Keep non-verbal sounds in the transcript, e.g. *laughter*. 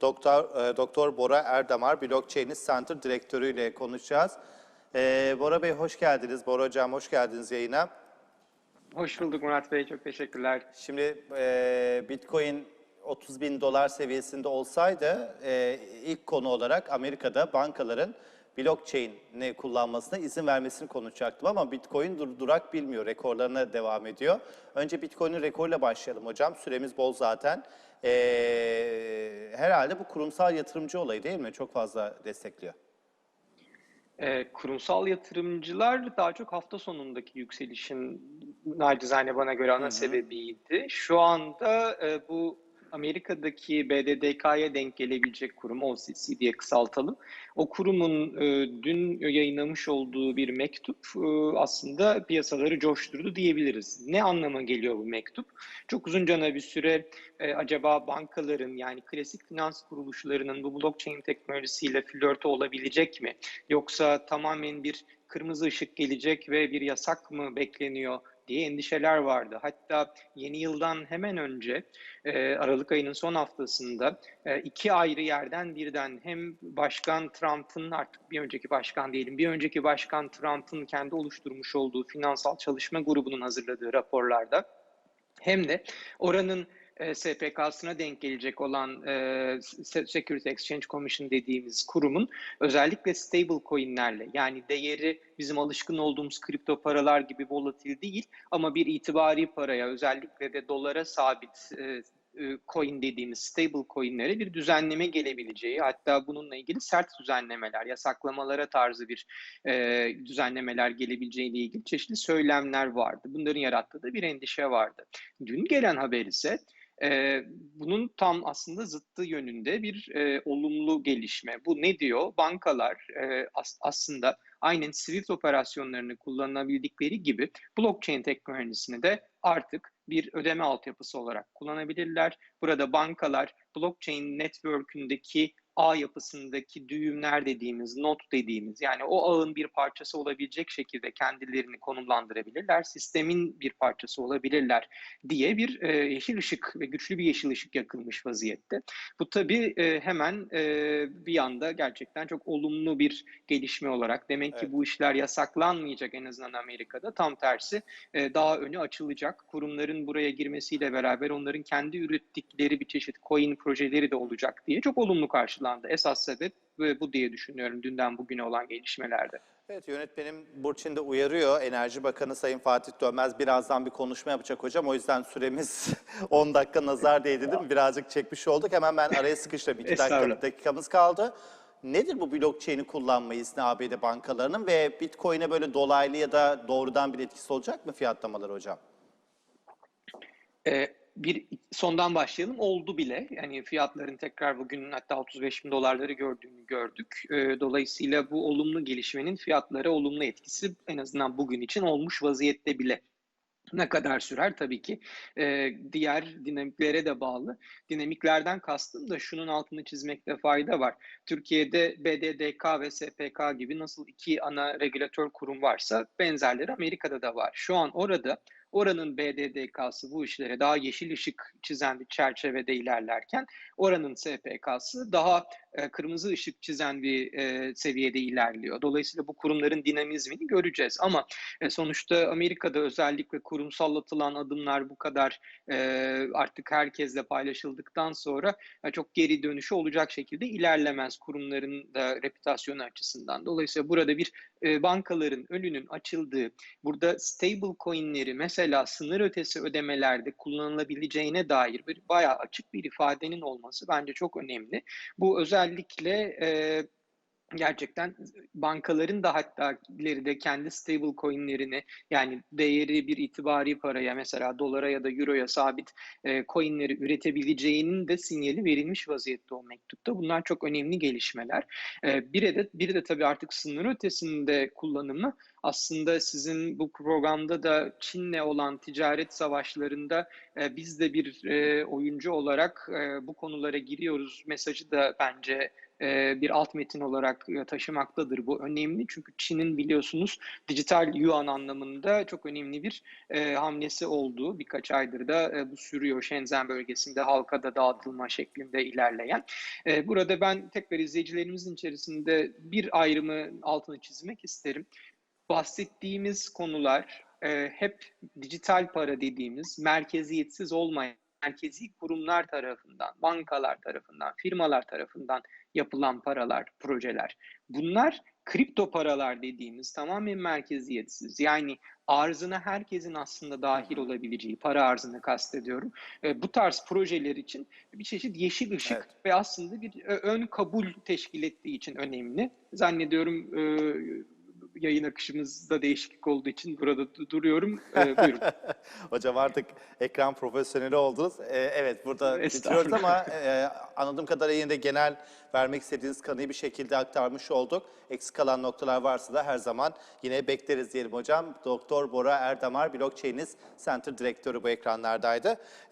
Doktor e, Doktor Bora Erdamar, Blockchain Center Direktörü ile konuşacağız. E, Bora Bey hoş geldiniz. Bora Hocam hoş geldiniz yayına. Hoş bulduk Murat Bey, çok teşekkürler. Şimdi e, Bitcoin 30 bin dolar seviyesinde olsaydı e, ilk konu olarak Amerika'da bankaların blockchain'i kullanmasına izin vermesini konuşacaktım ama Bitcoin dur, durak bilmiyor, rekorlarına devam ediyor. Önce Bitcoin'in rekoruyla başlayalım hocam. Süremiz bol zaten. E, herhalde bu kurumsal yatırımcı olayı değil mi? Çok fazla destekliyor. Ee, kurumsal yatırımcılar daha çok hafta sonundaki yükselişin nacizane bana göre ana sebebiydi. Şu anda e, bu Amerika'daki BDDK'ya denk gelebilecek kurum, OCC diye kısaltalım. O kurumun e, dün yayınlamış olduğu bir mektup e, aslında piyasaları coşturdu diyebiliriz. Ne anlama geliyor bu mektup? Çok uzunca bir süre e, acaba bankaların yani klasik finans kuruluşlarının bu blockchain teknolojisiyle flörtü olabilecek mi? Yoksa tamamen bir kırmızı ışık gelecek ve bir yasak mı bekleniyor diye endişeler vardı. Hatta yeni yıldan hemen önce e, Aralık ayının son haftasında e, iki ayrı yerden birden hem Başkan Trump'ın artık bir önceki başkan diyelim bir önceki Başkan Trump'ın kendi oluşturmuş olduğu finansal çalışma grubunun hazırladığı raporlarda hem de oranın e, SPK'sına denk gelecek olan e, Security Exchange Commission dediğimiz kurumun özellikle stable coinlerle yani değeri bizim alışkın olduğumuz kripto paralar gibi volatil değil ama bir itibari paraya özellikle de dolara sabit e, coin dediğimiz stable coinlere bir düzenleme gelebileceği hatta bununla ilgili sert düzenlemeler, yasaklamalara tarzı bir e, düzenlemeler gelebileceğiyle ilgili çeşitli söylemler vardı. Bunların yarattığı da bir endişe vardı. Dün gelen haber ise e, bunun tam aslında zıttı yönünde bir e, olumlu gelişme. Bu ne diyor? Bankalar e, as- aslında aynen Swift operasyonlarını kullanabildikleri gibi blockchain teknolojisini de artık bir ödeme altyapısı olarak kullanabilirler. Burada bankalar blockchain network'ündeki ağ yapısındaki düğümler dediğimiz, not dediğimiz yani o ağın bir parçası olabilecek şekilde kendilerini konumlandırabilirler, sistemin bir parçası olabilirler diye bir e, yeşil ışık ve güçlü bir yeşil ışık yakılmış vaziyette. Bu tabii e, hemen e, bir anda gerçekten çok olumlu bir gelişme olarak demek ki Evet. bu işler yasaklanmayacak en azından Amerika'da tam tersi e, daha önü açılacak. Kurumların buraya girmesiyle beraber onların kendi ürettikleri bir çeşit coin projeleri de olacak diye çok olumlu karşılandı. Esas sebep bu diye düşünüyorum dünden bugüne olan gelişmelerde. Evet yönetmenim Burçin de uyarıyor. Enerji Bakanı Sayın Fatih Dönmez birazdan bir konuşma yapacak hocam. O yüzden süremiz *laughs* 10 dakika nazar değdi değil mi? Birazcık çekmiş olduk. Hemen ben araya sıkıştım. 2 dakika, dakikamız kaldı. Nedir bu blockchain'i kullanma izni ABD bankalarının ve Bitcoin'e böyle dolaylı ya da doğrudan bir etkisi olacak mı fiyatlamalar hocam? Ee, bir sondan başlayalım. Oldu bile. Yani fiyatların tekrar bugün hatta 35 bin dolarları gördüğünü gördük. Ee, dolayısıyla bu olumlu gelişmenin fiyatlara olumlu etkisi en azından bugün için olmuş vaziyette bile. Ne kadar sürer tabii ki e, diğer dinamiklere de bağlı. Dinamiklerden kastım da şunun altını çizmekte fayda var. Türkiye'de BDDK ve SPK gibi nasıl iki ana regülatör kurum varsa benzerleri Amerika'da da var. Şu an orada oranın BDDK'sı bu işlere daha yeşil ışık çizen bir çerçevede ilerlerken oranın SPK'sı daha e, kırmızı ışık çizen bir e, seviyede ilerliyor. Dolayısıyla bu kurumların dinamizmini göreceğiz ama e, sonuçta Amerika'da özellikle kurumsallatılan adımlar bu kadar artık herkesle paylaşıldıktan sonra çok geri dönüşü olacak şekilde ilerlemez kurumların da reputasyonu açısından. Dolayısıyla burada bir bankaların önünün açıldığı, burada stable coinleri mesela sınır ötesi ödemelerde kullanılabileceğine dair bir bayağı açık bir ifadenin olması bence çok önemli. Bu özellikle e, gerçekten bankaların da hatta ileride kendi stable coinlerini yani değeri bir itibari paraya mesela dolara ya da euroya sabit e, coinleri üretebileceğinin de sinyali verilmiş vaziyette o mektupta. Bunlar çok önemli gelişmeler. E, biri de biri de tabii artık sınır ötesinde kullanımı aslında sizin bu programda da Çin'le olan ticaret savaşlarında e, biz de bir e, oyuncu olarak e, bu konulara giriyoruz mesajı da bence e, bir alt metin olarak e, taşımaktadır. Bu önemli çünkü Çin'in biliyorsunuz dijital yuan anlamında çok önemli bir e, hamlesi olduğu birkaç aydır da e, bu sürüyor. Shenzhen bölgesinde halka da dağıtılma şeklinde ilerleyen. E, burada ben tekrar izleyicilerimizin içerisinde bir ayrımı altını çizmek isterim. Bahsettiğimiz konular e, hep dijital para dediğimiz merkeziyetsiz olmayan merkezi kurumlar tarafından, bankalar tarafından, firmalar tarafından yapılan paralar, projeler. Bunlar kripto paralar dediğimiz tamamen merkeziyetsiz. Yani arzına herkesin aslında dahil olabileceği, para arzını kastediyorum. E, bu tarz projeler için bir çeşit yeşil ışık Evet. ve aslında bir ön kabul teşkil ettiği için önemli. Zannediyorum e, yayın akışımızda değişiklik olduğu için burada du- duruyorum. E, *laughs* buyurun. Hocam artık ekran profesyoneli oldunuz. Ee, evet burada bitiriyoruz ama e, anladığım kadarıyla yine de genel vermek istediğiniz kanıyı bir şekilde aktarmış olduk. Eksik kalan noktalar varsa da her zaman yine bekleriz diyelim hocam. Doktor Bora Erdamar, Blockchain'iz Center Direktörü bu ekranlardaydı.